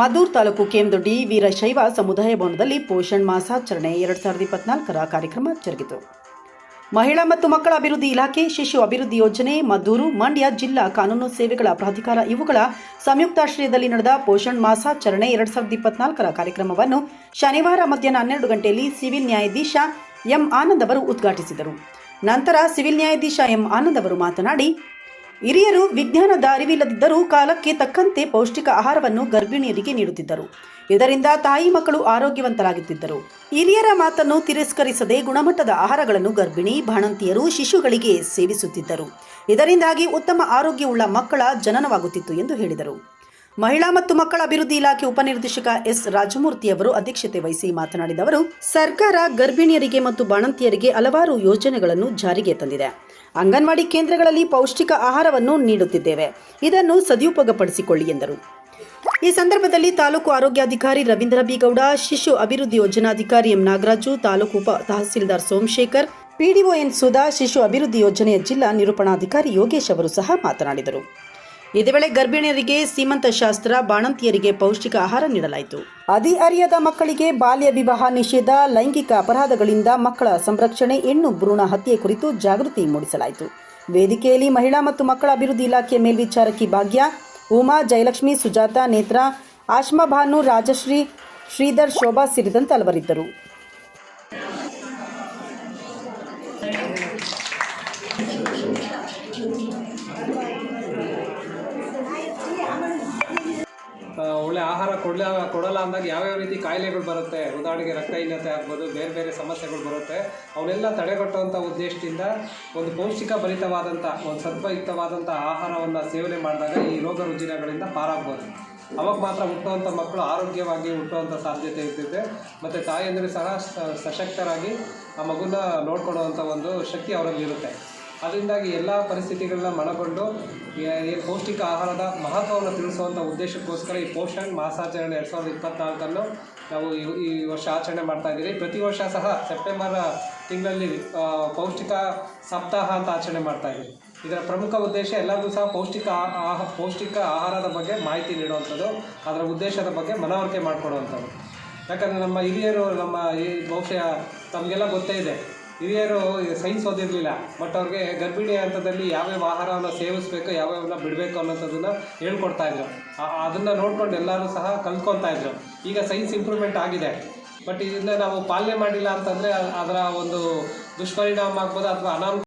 ಮದ್ದೂರು ತಾಲೂಕು ಕೆಎಂದೊಡ್ಡಿ ವೀರಶೈವ ಸಮುದಾಯ ಭವನದಲ್ಲಿ ಪೋಷಣ್ ಮಾಸಾಚರಣೆ ಎರಡು ಸಾವಿರದ ಇಪ್ಪತ್ನಾಲ್ಕರ ಕಾರ್ಯಕ್ರಮ ಜರುಗಿತು. ಮಹಿಳಾ ಮತ್ತು ಮಕ್ಕಳ ಅಭಿವೃದ್ಧಿ ಇಲಾಖೆ, ಶಿಶು ಅಭಿವೃದ್ಧಿ ಯೋಜನೆ, ಮದ್ದೂರು, ಮಂಡ್ಯ ಜಿಲ್ಲಾ ಕಾನೂನು ಸೇವೆಗಳ ಪ್ರಾಧಿಕಾರ ಇವುಗಳ ಸಂಯುಕ್ತಾಶ್ರಯದಲ್ಲಿ ನಡೆದ ಪೋಷಣ್ ಮಾಸಾಚರಣೆ ಎರಡು ಸಾವಿರದ ಇಪ್ಪತ್ನಾಲ್ಕರ ಕಾರ್ಯಕ್ರಮವನ್ನು ಶನಿವಾರ ಮಧ್ಯಾಹ್ನ ಹನ್ನೆರಡು ಗಂಟೆಯಲ್ಲಿ ಸಿವಿಲ್ ನ್ಯಾಯಾಧೀಶ ಎಂ ಆನಂದ್ ಅವರು ಉದ್ಘಾಟಿಸಿದರು. ನಂತರ ಸಿವಿಲ್ ನ್ಯಾಯಾಧೀಶ ಎಂ ಆನಂದ್ ಅವರು ಮಾತನಾಡಿ ಹಿರಿಯರು ವಿಜ್ಞಾನ ದಾರಿವಿಲ್ಲದಿದ್ದರೂ ಕಾಲಕ್ಕೆ ತಕ್ಕಂತೆ ಪೌಷ್ಟಿಕ ಆಹಾರವನ್ನು ಗರ್ಭಿಣಿಯರಿಗೆ ನೀಡುತ್ತಿದ್ದರು. ಇದರಿಂದ ತಾಯಿ ಮಕ್ಕಳು ಆರೋಗ್ಯವಂತರಾಗುತ್ತಿದ್ದರು. ಹಿರಿಯರ ಮಾತನ್ನು ತಿರಸ್ಕರಿಸದೆ ಗುಣಮಟ್ಟದ ಆಹಾರಗಳನ್ನು ಗರ್ಭಿಣಿ ಬಾಣಂತಿಯರು ಶಿಶುಗಳಿಗೆ ಸೇವಿಸುತ್ತಿದ್ದರು. ಇದರಿಂದಾಗಿ ಉತ್ತಮ ಆರೋಗ್ಯವುಳ್ಳ ಮಕ್ಕಳ ಜನನವಾಗುತ್ತಿತ್ತು ಎಂದು ಹೇಳಿದರು. ಮಹಿಳಾ ಮತ್ತು ಮಕ್ಕಳ ಅಭಿವೃದ್ಧಿ ಇಲಾಖೆ ಉಪನಿರ್ದೇಶಕ ಎಸ್ ರಾಜಮೂರ್ತಿ ಅವರು ಅಧ್ಯಕ್ಷತೆ ವಹಿಸಿ ಮಾತನಾಡಿದ ಅವರು, ಸರ್ಕಾರ ಗರ್ಭಿಣಿಯರಿಗೆ ಮತ್ತು ಬಾಣಂತಿಯರಿಗೆ ಹಲವಾರು ಯೋಜನೆಗಳನ್ನು ಜಾರಿಗೆ ತಂದಿದೆ. ಅಂಗನವಾಡಿ ಕೇಂದ್ರಗಳಲ್ಲಿ ಪೌಷ್ಟಿಕ ಆಹಾರವನ್ನು ನೀಡುತ್ತಿದ್ದೇವೆ. ಇದನ್ನು ಸದುಪಯೋಗಪಡಿಸಿಕೊಳ್ಳಿ ಎಂದರು. ಈ ಸಂದರ್ಭದಲ್ಲಿ ತಾಲೂಕು ಆರೋಗ್ಯಾಧಿಕಾರಿ ರವೀಂದ್ರ ಬಿಗೌಡ, ಶಿಶು ಅಭಿವೃದ್ಧಿ ಯೋಜನಾಧಿಕಾರಿ ಎಂ ನಾಗರಾಜು, ತಾಲೂಕು ಉಪ ತಹಸೀಲ್ದಾರ್ ಸೋಮಶೇಖರ್, ಪಿಡಿಒ ಎನ್ ಸುಧಾ, ಶಿಶು ಅಭಿವೃದ್ಧಿ ಯೋಜನೆಯ ಜಿಲ್ಲಾ ನಿರೂಪಣಾಧಿಕಾರಿ ಯೋಗೇಶ್ ಅವರು ಸಹ ಮಾತನಾಡಿದರು. ಇದೇ ವೇಳೆ ಗರ್ಭಿಣಿಯರಿಗೆ ಸೀಮಂತ ಶಾಸ್ತ್ರ, ಬಾಣಂತಿಯರಿಗೆ ಪೌಷ್ಟಿಕ ಆಹಾರ ನೀಡಲಾಯಿತು. ಅರಿಯದ ಮಕ್ಕಳಿಗೆ ಬಾಲ್ಯ ವಿವಾಹ ನಿಷೇಧ, ಲೈಂಗಿಕ ಅಪರಾಧಗಳಿಂದ ಮಕ್ಕಳ ಸಂರಕ್ಷಣೆ, ಹೆಣ್ಣು ಭ್ರೂಣ ಹತ್ಯೆ ಕುರಿತು ಜಾಗೃತಿ ಮೂಡಿಸಲಾಯಿತು. ವೇದಿಕೆಯಲ್ಲಿ ಮಹಿಳಾ ಮತ್ತು ಮಕ್ಕಳ ಅಭಿವೃದ್ಧಿ ಇಲಾಖೆ ಮೇಲ್ವಿಚಾರಕಿ ಭಾಗ್ಯ, ಉಮಾ, ಜಯಲಕ್ಷ್ಮಿ, ಸುಜಾತ, ನೇತ್ರ, ಆಶ್ಮಾ ಭಾನು, ರಾಜಶ್ರೀ, ಶ್ರೀಧರ್, ಶೋಭಾ ಸೇರಿದಂತೆ ಹಲವರಿದ್ದರು. ಒಳ್ಳೆ ಆಹಾರ ಕೊಡಲ, ಕೊಡಲ್ಲ ಅಂದಾಗ ಯಾವ್ಯಾವ ರೀತಿ ಕಾಯಿಲೆಗಳು ಬರುತ್ತೆ? ಉದಾಹರಣೆಗೆ ರಕ್ತಹೀನತೆ ಆಗ್ಬೋದು, ಬೇರೆ ಬೇರೆ ಸಮಸ್ಯೆಗಳು ಬರುತ್ತೆ. ಅವನ್ನೆಲ್ಲ ತಡೆಗಟ್ಟುವಂಥ ಉದ್ದೇಶದಿಂದ ಒಂದು ಪೌಷ್ಟಿಕ ಭರಿತವಾದಂಥ ಒಂದು ಸತ್ವಯುಕ್ತವಾದಂಥ ಆಹಾರವನ್ನು ಸೇವನೆ ಮಾಡಿದಾಗ ಈ ರೋಗ ರುಜಿನಗಳಿಂದ ಪಾರಾಗ್ಬೋದು. ಅವಾಗ ಮಾತ್ರ ಹುಟ್ಟುವಂಥ ಮಕ್ಕಳು ಆರೋಗ್ಯವಾಗಿ ಹುಟ್ಟುವಂಥ ಸಾಧ್ಯತೆ ಇರ್ತಿದೆ ಮತ್ತು ತಾಯಿಯಂದರೆ ಸಹ ಸಶಕ್ತರಾಗಿ ಆ ಮಗುನ ನೋಡ್ಕೊಳ್ಳುವಂಥ ಒಂದು ಶಕ್ತಿ ಅವರಲ್ಲಿ ಇರುತ್ತೆ. ಅದರಿಂದಾಗಿ ಎಲ್ಲ ಪರಿಸ್ಥಿತಿಗಳನ್ನ ಮನಗೊಂಡು ಪೌಷ್ಟಿಕ ಆಹಾರದ ಮಹತ್ವವನ್ನು ತಿಳಿಸುವಂಥ ಉದ್ದೇಶಕ್ಕೋಸ್ಕರ ಈ ಪೋಷಣ್ ಮಾಸಾಚರಣೆ ಎರಡು ಸಾವಿರದ ಇಪ್ಪತ್ನಾಲ್ಕನ್ನು ನಾವು ಈ- ವರ್ಷ ಆಚರಣೆ ಮಾಡ್ತಾ ಇದ್ದೀವಿ. ಪ್ರತಿ ವರ್ಷ ಸಹ ಸೆಪ್ಟೆಂಬರ್ ತಿಂಗಳಲ್ಲಿ ಪೌಷ್ಟಿಕ ಸಪ್ತಾಹ ಅಂತ ಆಚರಣೆ ಮಾಡ್ತಾ ಇದ್ದೀವಿ. ಇದರ ಪ್ರಮುಖ ಉದ್ದೇಶ ಎಲ್ಲರಿಗೂ ಸಹ ಪೌಷ್ಟಿಕ ಆಹ ಪೌಷ್ಟಿಕ ಆಹಾರದ ಬಗ್ಗೆ ಮಾಹಿತಿ ನೀಡುವಂಥದ್ದು, ಅದರ ಉದ್ದೇಶದ ಬಗ್ಗೆ ಮನವರಿಕೆ ಮಾಡಿಕೊಡುವಂಥದ್ದು. ಯಾಕಂದರೆ ನಮ್ಮ ಹಿರಿಯರು, ನಮ್ಮ ಈ ಬಹುಶಃ ತಮಗೆಲ್ಲ ಗೊತ್ತೇ ಇದೆ. ಹಿರಿಯರು ಸೈನ್ಸ್ ಓದಿರಲಿಲ್ಲ ಬಟ್ ಅವ್ರಿಗೆ ಗರ್ಭಿಣಿ ಹಂತದಲ್ಲಿ ಯಾವ್ಯಾವ ಆಹಾರವನ್ನು ಸೇವಿಸಬೇಕು, ಯಾವ್ಯಾವನ್ನ ಬಿಡಬೇಕು ಅನ್ನೋಂಥದ್ದನ್ನು ಹೇಳ್ಕೊಡ್ತಾ ಇದ್ರು. ಅದನ್ನು ನೋಡ್ಕೊಂಡು ಎಲ್ಲರೂ ಸಹ ಕಲ್ತ್ಕೊತಾ ಇದ್ರು. ಈಗ ಸೈನ್ಸ್ ಇಂಪ್ರೂವ್ಮೆಂಟ್ ಆಗಿದೆ. ಬಟ್ ಇದನ್ನ ನಾವು ಪಾಲನೆ ಮಾಡಿಲ್ಲ ಅಂತಂದರೆ ಅದರ ಒಂದು ದುಷ್ಪರಿಣಾಮ ಆಗ್ಬೋದು ಅಥವಾ ಅನಾನುಕೂಲ